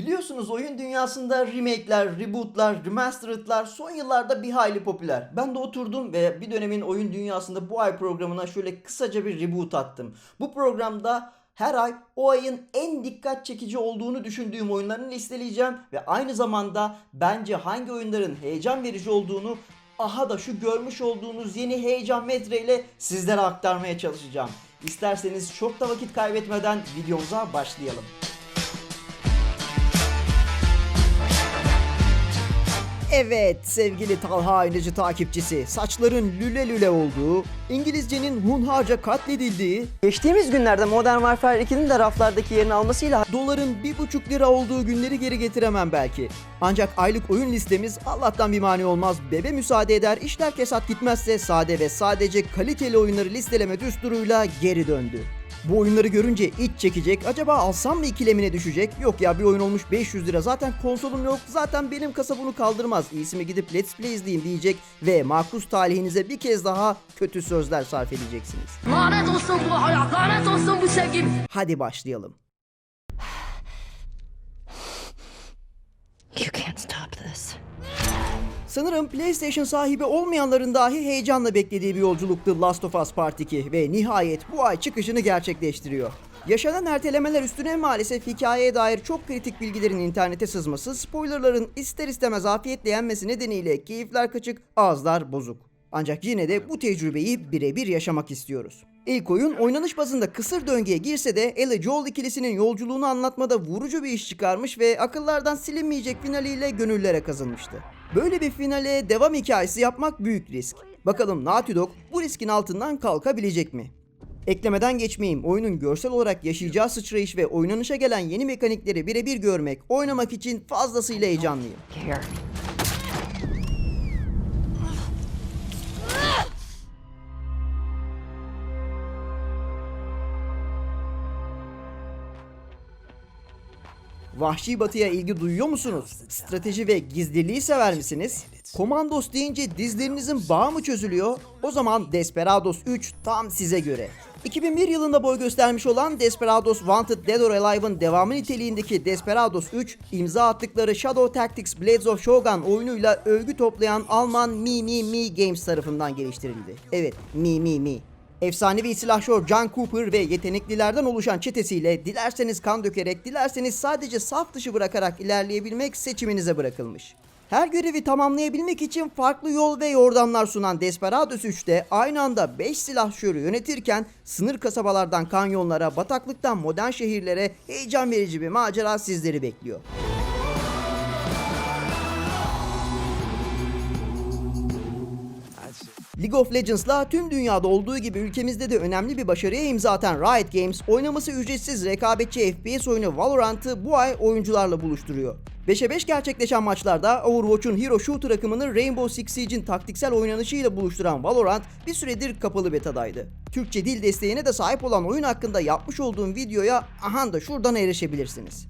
Biliyorsunuz oyun dünyasında remake'ler, reboot'lar, remastered'lar son yıllarda bir hayli popüler. Ben de oturdum ve bir dönemin oyun dünyasında bu ay programına şöyle kısaca bir reboot attım. Bu programda her ay o ayın en dikkat çekici olduğunu düşündüğüm oyunlarını listeleyeceğim ve aynı zamanda bence hangi oyunların heyecan verici olduğunu aha da şu görmüş olduğunuz yeni heyecan metreyle sizlere aktarmaya çalışacağım. İsterseniz çok da vakit kaybetmeden videomuza başlayalım. Evet sevgili Talha Aynıcı takipçisi, saçların lüle lüle olduğu, İngilizcenin hunharca katledildiği, geçtiğimiz günlerde Modern Warfare 2'nin de raflardaki yerini almasıyla doların 1,5 lira olduğu günleri geri getiremem belki. Ancak aylık oyun listemiz Allah'tan bir mani olmaz, bebe müsaade eder, işler kesat gitmezse sade ve sadece kaliteli oyunları listeleme düsturuyla geri döndü. Bu oyunları görünce iç çekecek. Acaba alsam mı ikilemine düşecek? Yok ya bir oyun olmuş 500 lira. Zaten konsolum yok. Zaten benim kasa bunu kaldırmaz. İyisi mi gidip Let's Play izleyeyim diyecek ve makus talihinize bir kez daha kötü sözler sarf edeceksiniz. Lanet olsun bu hayat, lanet olsun bu sevgi. Hadi başlayalım. Sanırım PlayStation sahibi olmayanların dahi heyecanla beklediği bir yolculuktu Last of Us Part 2 ve nihayet bu ay çıkışını gerçekleştiriyor. Yaşanan ertelemeler üstüne maalesef hikayeye dair çok kritik bilgilerin internete sızması, spoilerların ister istemez afiyetle yenmesi nedeniyle keyifler kaçık, ağızlar bozuk. Ancak yine de bu tecrübeyi birebir yaşamak istiyoruz. İlk oyun oynanış bazında kısır döngüye girse de Ellie Joel ikilisinin yolculuğunu anlatmada vurucu bir iş çıkarmış ve akıllardan silinmeyecek finaliyle gönüllere kazınmıştı. Böyle bir finale devam hikayesi yapmak büyük risk. Bakalım Naughty Dog bu riskin altından kalkabilecek mi? Eklemeden geçmeyeyim. Oyunun görsel olarak yaşayacağı sıçrayış ve oynanışa gelen yeni mekanikleri birebir görmek, oynamak için fazlasıyla heyecanlıyım. Vahşi Batı'ya ilgi duyuyor musunuz? Strateji ve gizliliği sever misiniz? Komandos deyince dizlerinizin bağı mı çözülüyor? O zaman Desperados 3 tam size göre. 2001 yılında boy göstermiş olan Desperados Wanted Dead or Alive'ın devamı niteliğindeki Desperados 3, imza attıkları Shadow Tactics Blades of Shogun oyunuyla övgü toplayan Alman Mi Mi Mi Games tarafından geliştirildi. Evet, Mi Mi Mi. Efsanevi silahşor John Cooper ve yeteneklilerden oluşan çetesiyle dilerseniz kan dökerek, dilerseniz sadece saf dışı bırakarak ilerleyebilmek seçiminize bırakılmış. Her görevi tamamlayabilmek için farklı yol ve yordamlar sunan Desperados 3'te aynı anda 5 silahşörü yönetirken sınır kasabalardan kanyonlara, bataklıktan modern şehirlere heyecan verici bir macera sizleri bekliyor. League of Legends'la tüm dünyada olduğu gibi ülkemizde de önemli bir başarıya imza atan Riot Games, oynaması ücretsiz rekabetçi FPS oyunu Valorant'ı bu ay oyuncularla buluşturuyor. 5'e 5 gerçekleşen maçlarda Overwatch'un Hero Shooter akımını Rainbow Six Siege'in taktiksel oynanışıyla buluşturan Valorant bir süredir kapalı betadaydı. Türkçe dil desteğine de sahip olan oyun hakkında yapmış olduğum videoya aha da şuradan erişebilirsiniz.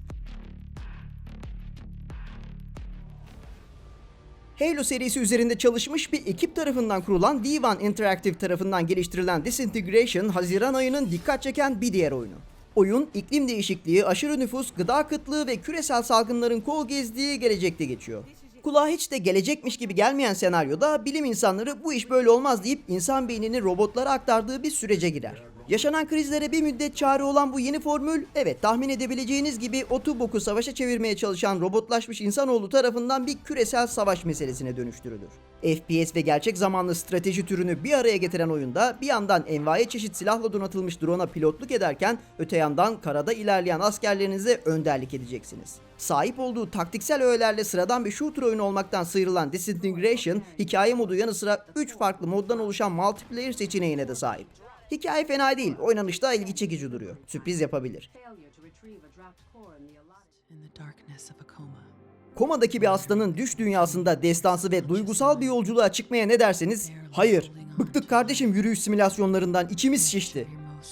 Halo serisi üzerinde çalışmış bir ekip tarafından kurulan D1 Interactive tarafından geliştirilen Disintegration, Haziran ayının dikkat çeken bir diğer oyunu. Oyun, iklim değişikliği, aşırı nüfus, gıda kıtlığı ve küresel salgınların kol gezdiği gelecekte geçiyor. Kulağa hiç de gelecekmiş gibi gelmeyen senaryoda bilim insanları bu iş böyle olmaz deyip insan beynini robotlara aktardığı bir sürece girer. Yaşanan krizlere bir müddet çare olan bu yeni formül, evet tahmin edebileceğiniz gibi otu boku savaşa çevirmeye çalışan robotlaşmış insanoğlu tarafından bir küresel savaş meselesine dönüştürülür. FPS ve gerçek zamanlı strateji türünü bir araya getiren oyunda bir yandan envai çeşit silahla donatılmış drone'a pilotluk ederken öte yandan karada ilerleyen askerlerinize önderlik edeceksiniz. Sahip olduğu taktiksel öğelerle sıradan bir shooter oyunu olmaktan sıyrılan Disintegration, hikaye modu yanı sıra 3 farklı moddan oluşan multiplayer seçeneğine de sahip. Hikaye fena değil, oynanışta ilgi çekici duruyor. Sürpriz yapabilir. Komadaki bir aslanın düş dünyasında destansı ve duygusal bir yolculuğa çıkmaya ne derseniz hayır. Bıktık kardeşim yürüyüş simülasyonlarından içimiz şişti.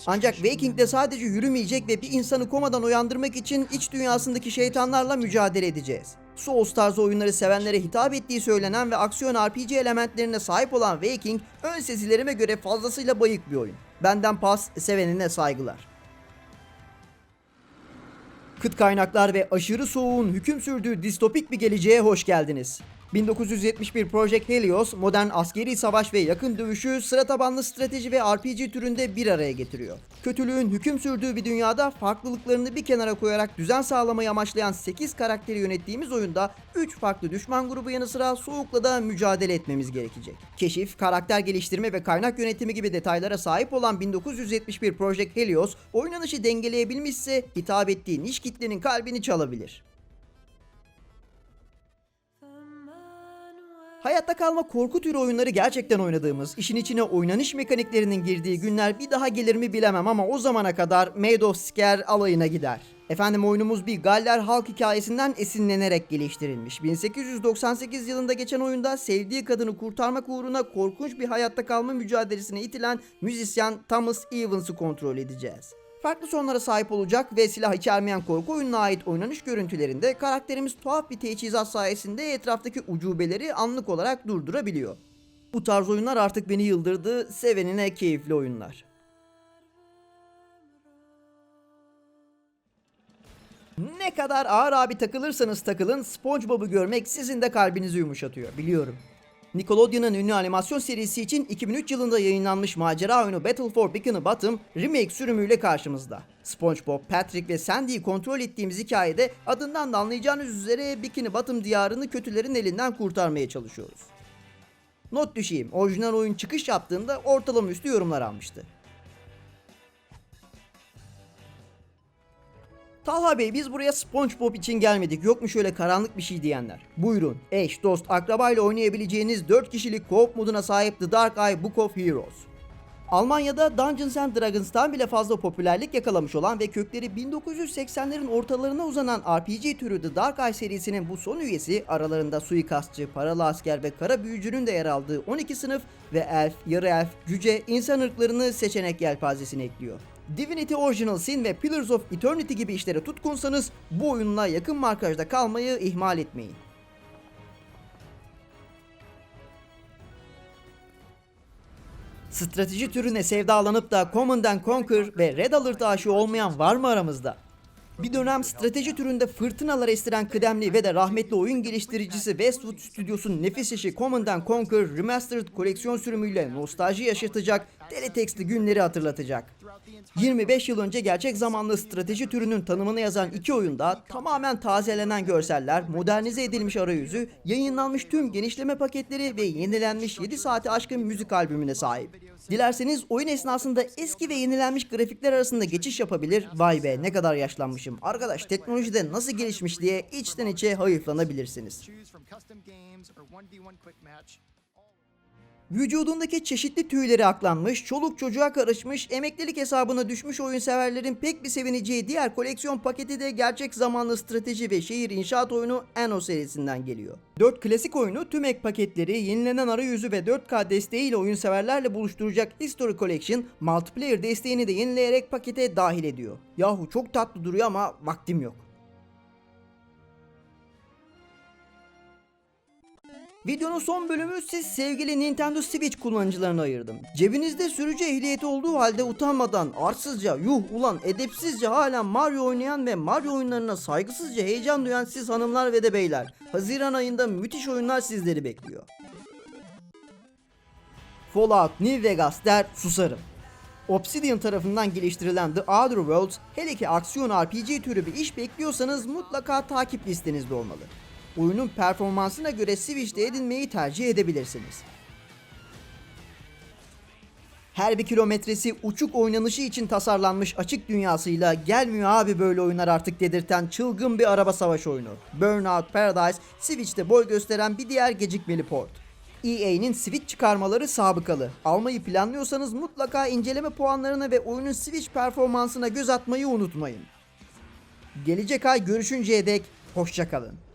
Ancak Waking'de sadece yürümeyecek ve bir insanı komadan uyandırmak için iç dünyasındaki şeytanlarla mücadele edeceğiz. Souls tarzı oyunları sevenlere hitap ettiği söylenen ve aksiyon RPG elementlerine sahip olan Waking, ön sezilerime göre fazlasıyla bayık bir oyun. Benden pas, sevenine saygılar. Kıt kaynaklar ve aşırı soğuğun hüküm sürdüğü distopik bir geleceğe hoş geldiniz. 1971 Project Helios, modern askeri savaş ve yakın dövüşü sıra tabanlı strateji ve RPG türünde bir araya getiriyor. Kötülüğün hüküm sürdüğü bir dünyada farklılıklarını bir kenara koyarak düzen sağlamayı amaçlayan 8 karakteri yönettiğimiz oyunda 3 farklı düşman grubu yanı sıra soğukla da mücadele etmemiz gerekecek. Keşif, karakter geliştirme ve kaynak yönetimi gibi detaylara sahip olan 1971 Project Helios, oynanışı dengeleyebilmişse hitap ettiği niş kitlenin kalbini çalabilir. Hayatta kalma korku türü oyunları gerçekten oynadığımız, işin içine oynanış mekaniklerinin girdiği günler bir daha gelir mi bilemem ama o zamana kadar Made of Scare alayına gider. Efendim oyunumuz bir Galler halk hikayesinden esinlenerek geliştirilmiş. 1898 yılında geçen oyunda sevdiği kadını kurtarmak uğruna korkunç bir hayatta kalma mücadelesine itilen müzisyen Thomas Evans'ı kontrol edeceğiz. Farklı sonlara sahip olacak ve silah içermeyen korku oyununa ait oynanış görüntülerinde karakterimiz tuhaf bir teçhizat sayesinde etraftaki ucubeleri anlık olarak durdurabiliyor. Bu tarz oyunlar artık beni yıldırdı, sevenine keyifli oyunlar. Ne kadar ağır abi takılırsanız takılın SpongeBob'u görmek sizin de kalbinizi yumuşatıyor biliyorum. Nickelodeon'un ünlü animasyon serisi için 2003 yılında yayınlanmış macera oyunu Battle for Bikini Bottom remake sürümüyle karşımızda. SpongeBob, Patrick ve Sandy'yi kontrol ettiğimiz hikayede adından da anlayacağınız üzere Bikini Bottom diyarını kötülerin elinden kurtarmaya çalışıyoruz. Not düşeyim, orijinal oyun çıkış yaptığında ortalama üstü yorumlar almıştı. Talha Bey biz buraya SpongeBob için gelmedik. Yok mu şöyle karanlık bir şey diyenler? Buyurun. Eş, dost, akraba ile oynayabileceğiniz 4 kişilik co-op moduna sahip The Dark Eye Book of Heroes. Almanya'da Dungeons and Dragons'tan bile fazla popülerlik yakalamış olan ve kökleri 1980'lerin ortalarına uzanan RPG türü The Dark Eye serisinin bu son üyesi aralarında suikastçı, paralı asker ve kara büyücünün de yer aldığı 12 sınıf ve elf, yarı elf, cüce, insan ırklarını seçenek yelpazesine ekliyor. Divinity Original Sin ve Pillars of Eternity gibi işlere tutkunsanız bu oyunla yakın markajda kalmayı ihmal etmeyin. Strateji türüne sevdalanıp da Command and Conquer ve Red Alert aşığı olmayan var mı aramızda? Bir dönem strateji türünde fırtınalar estiren kıdemli ve de rahmetli oyun geliştiricisi Westwood Studios'un nefis işi Command and Conquer Remastered koleksiyon sürümüyle nostalji yaşatacak, teletekstli günleri hatırlatacak. 25 yıl önce gerçek zamanlı strateji türünün tanımını yazan iki oyunda tamamen tazelenen görseller, modernize edilmiş arayüzü, yayınlanmış tüm genişleme paketleri ve yenilenmiş 7 saati aşkın müzik albümüne sahip. Dilerseniz oyun esnasında eski ve yenilenmiş grafikler arasında geçiş yapabilir. Vay be ne kadar yaşlanmışım. Arkadaş teknolojide nasıl gelişmiş diye içten içe hayıflanabilirsiniz. Vücudundaki çeşitli tüyleri aklanmış, çoluk çocuğa karışmış, emeklilik hesabına düşmüş oyun severlerin pek bir sevineceği diğer koleksiyon paketi de gerçek zamanlı strateji ve şehir inşaat oyunu Anno serisinden geliyor. 4 klasik oyunu tüm ek paketleri, yenilenen arayüzü ve 4K desteğiyle oyun severlerle buluşturacak History Collection, multiplayer desteğini de yenileyerek pakete dahil ediyor. Yahu çok tatlı duruyor ama vaktim yok. Videonun son bölümü siz sevgili Nintendo Switch kullanıcılarına ayırdım. Cebinizde sürücü ehliyeti olduğu halde utanmadan, arsızca, yuh ulan edepsizce hala Mario oynayan ve Mario oyunlarına saygısızca heyecan duyan siz hanımlar ve de beyler. Haziran ayında müthiş oyunlar sizleri bekliyor. Fallout New Vegas der susarım. Obsidian tarafından geliştirilen The Outer Worlds, hele ki aksiyon RPG türü bir iş bekliyorsanız mutlaka takip listenizde olmalı. Oyunun performansına göre Switch'te edinmeyi tercih edebilirsiniz. Her bir kilometresi uçuk oynanışı için tasarlanmış açık dünyasıyla gelmiyor abi böyle oyunlar artık dedirten çılgın bir araba savaş oyunu. Burnout Paradise, Switch'te boy gösteren bir diğer gecikmeli port. EA'nin Switch çıkarmaları sabıkalı. Almayı planlıyorsanız mutlaka inceleme puanlarına ve oyunun Switch performansına göz atmayı unutmayın. Gelecek ay görüşünceye dek hoşçakalın.